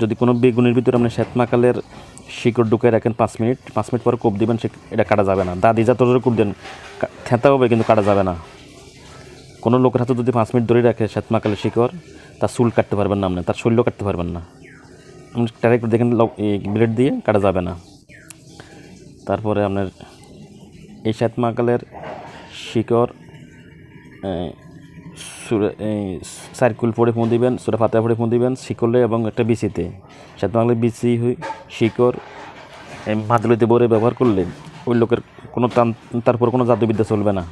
যদি কোনো বেগুনের ভিতরে আপনি শ্বেতমাকালের শিকড় ঢুকে রাখেন পাঁচ মিনিট পাঁচ মিনিট পরে কোপ দিবেন, সে এটা কাটা যাবে না। দাদি যা তোর কোপ দেন থেঁতা হবে কিন্তু কাটা যাবে না। কোনো লোকের হাতে যদি পাঁচ মিনিট ধরে রাখে শ্বেতমাকালের শিকড়, তার চুল কাটতে পারবেন না আপনি, তার শরীরও কাটতে পারবেন না। আপনি ডাইরেক্ট দেখেন ব্লেড দিয়ে কাটা যাবে না। তারপরে আপনার এই শ্বেতমাকালের শিকড় সার্কুল পরে ফোন দিবেন সুরা ফাতে পরে ফোন দিবেন শিকলে এবং একটা বিচিতে শ্বেতমাকালের বিচি হই শিকড় মাদুলিতে ভরে ব্যবহার করলে ওই লোকের কোনো তান তারপর কোনো জাদুবিদ্যা চলবে না।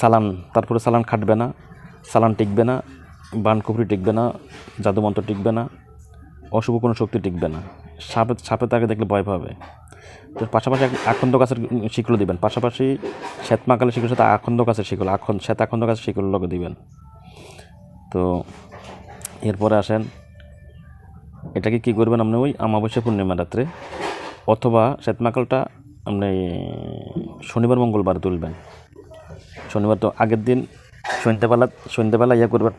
সালান, তারপরে সালান খাটবে না, সালান টিকবে না বানকুফরি টিকবে না জাদুমন্ত্র টিকবে না, অশুভ কোনো শক্তি টিকবে না। সাপে সাপে তাকে দেখলে ভয় পাবে। তো পাশাপাশি আখন্দ গাছের শিকলো দিবেন। পাশাপাশি শ্বেতমাকালের শিকড়ের সাথে আখন্দ গাছের শিকল আখন শ্বেত আখন্দ গাছের শিকল লগে দিবেন। তো এরপরে আসেন এটাকে কী করবেন আপনি ওই আমাবস্যা পূর্ণিমা রাত্রে অথবা শ্বেতমাকালটা আপনি শনিবার মঙ্গলবার তুলবেন। শনিবার তো আগের দিন সন্ধ্যাবেলা সন্ধ্যাবেলা ইয়ে করবেন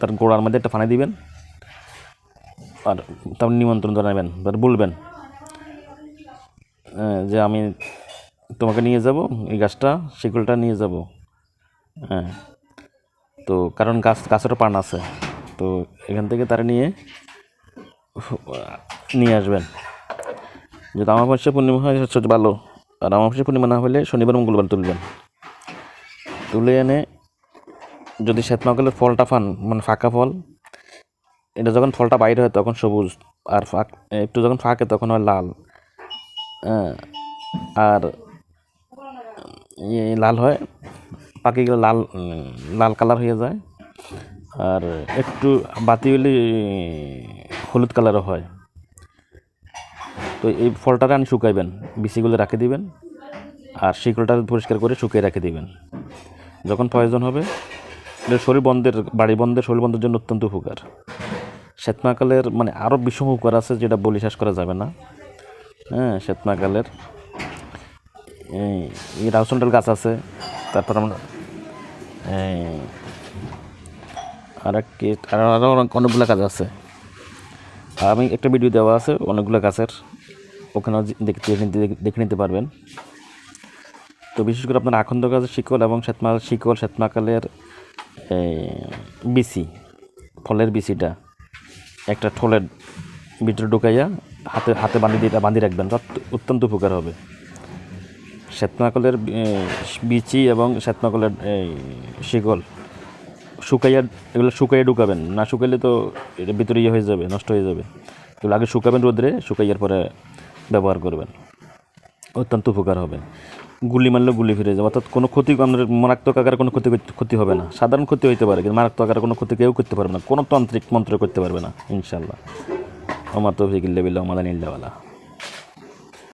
তার গোড়ার মধ্যে একটা ফানি দিবেন আর তারপর নিমন্ত্রণ জানাবেন তার বলবেন আহ, যে আমি তোমাকে নিয়ে যাব এই গাছটা শিকলটা নিয়ে যাব হ্যাঁ। তো কারণ গাছ গাছেরও পান আছে। তো এখান থেকে তারা নিয়ে নিয়ে আসবেন। যদি অমাবস্যা পূর্ণিমা হয় হচ্ছে ভালো। আর অমাবস্যা পূর্ণিমা না হলে শনিবার মঙ্গলবার তুলবেন। তুলে এনে যদি শ্বেতমাকালের ফলটা পান মানে ফাঁকা ফল এটা যখন ফলটা বাইরে হয় তখন সবুজ আর ফাঁক একটু যখন ফাঁকে তখন হয় লাল। হ্যাঁ, আর লাল হয় পাকে গেলে লাল লাল কালার হয়ে যায়। আর একটু বাতি হলে হলুদ কালারও হয়। তো এই ফলটাকে আনি শুকাইবেন, বিচিগুলো রাখে দিবেন, আর শিকড়টা পরিষ্কার করে শুকিয়ে রেখে দিবেন। যখন প্রয়োজন হবে শরীর বন্ধের, বাড়ি বন্ধের, শরীর বন্ধের জন্য অত্যন্ত উপকার। শ্বেতমাকালের মানে আরও বিষম উপকার আছে যেটা বলি শেষ করা যাবে না। হ্যাঁ শ্বেতমাকালের এই রাউসন্ডাল গাছ আছে। তারপর আমরা আর এক আরও অনেক- অনেকগুলো গাছ আছে। আর আমি একটা ভিডিও দেওয়া আছে, অনেকগুলো গাছের ওখানেও দেখতে দেখে- নিতে পারবেন। তো বিশেষ করে আপনার আখন্দ গাছের শিকল এবং শ্বেতমাল শিকল শ্বেতমাকালের বিচি, ফলের বিচিটা। একটা ঠোলের ভিতরে ঢুকাইয়া হাতে হাতে বাঁধি দিয়ে, বাঁধি রাখবেন অত্যন্ত উপকার হবে। শ্বেতমাকলের বিচি এবং শ্বেতমাকলের এই শিকল। শুকাইয়া, এগুলো শুকাইয়া ঢুকাবেন। না শুকাইলে তো এটা ভিতরে ইয়ে হয়ে যাবে, নষ্ট হয়ে যাবে। এগুলো আগে শুকাবেন রোদ্রে, শুকাইয়ার পরে ব্যবহার করবেন। অত্যন্ত উপকার হবে। গুলি মারলে গুলি ফিরে যাবে। অর্থাৎ কোনো ক্ষতি আপনার মারাত্মক আকারে কোনো ক্ষতি ক্ষতি হবে না। সাধারণ ক্ষতি হইতে পারে, কিন্তু মারাত্মক আকারে কোনো ক্ষতি কেউ করতে পারবে না। কোনো তান্ত্রিক মন্ত্র করতে পারবে না ইনশাল্লাহ আমার তো ফিকিল্লা বিল্লা আমাদের নিল্লাওয়ালা